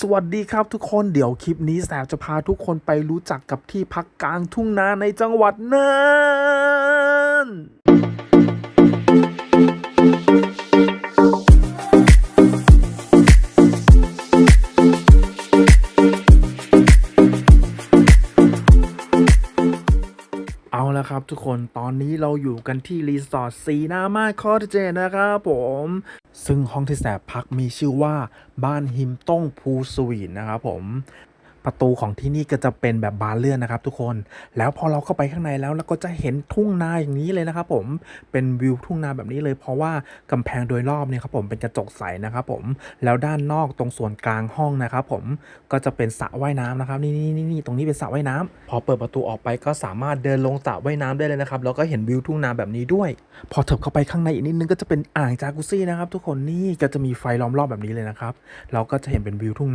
สวัสดีครับทุกคนเดี๋ยวคลิปนี้แสบจะพาทุกคนไปรู้จักกับที่พักกลางทุ่งนาในจังหวัดน่าน เอาละครับทุกคนตอนนี้เราอยู่กันที่รีสอร์ทสีนามาคอร์เจนะครับผม ซึ่งห้องที่แสบพักมีชื่อว่าบ้านหิมต้งพูสวีทนะครับผม ประตูของที่นี่ก็จะเป็นแบบบานเลื่อนนะครับ ทุกคน แล้วพอเราเข้าไปข้างในแล้วเราก็จะเห็นทุ่งนาอย่างนี้เลยนะครับผม เป็นวิวทุ่งนาแบบนี้เลย เพราะว่ากำแพงโดยรอบเนี่ยครับผมเป็นกระจกใสนะครับผม แล้วด้านนอกตรงส่วนกลางห้องนะครับผม ก็จะเป็นสระว่ายน้ำนะครับ นี่นี่นี่ตรงนี้เป็นสระว่ายน้ำพอเปิดประตูออกไปก็สามารถเดินลงสระว่ายน้ำได้เลยนะครับ แล้วก็เห็นวิวทุ่งนาแบบนี้ด้วย พอเถิบเข้าไปข้างในอีกนิดนึงก็จะเป็นอ่างจากุซี่นะครับ ทุกคน นี่ก็จะมีไฟล้อมรอบแบบนี้เลยนะครับ เราก็จะเห็นเป็นวิวทุ่ง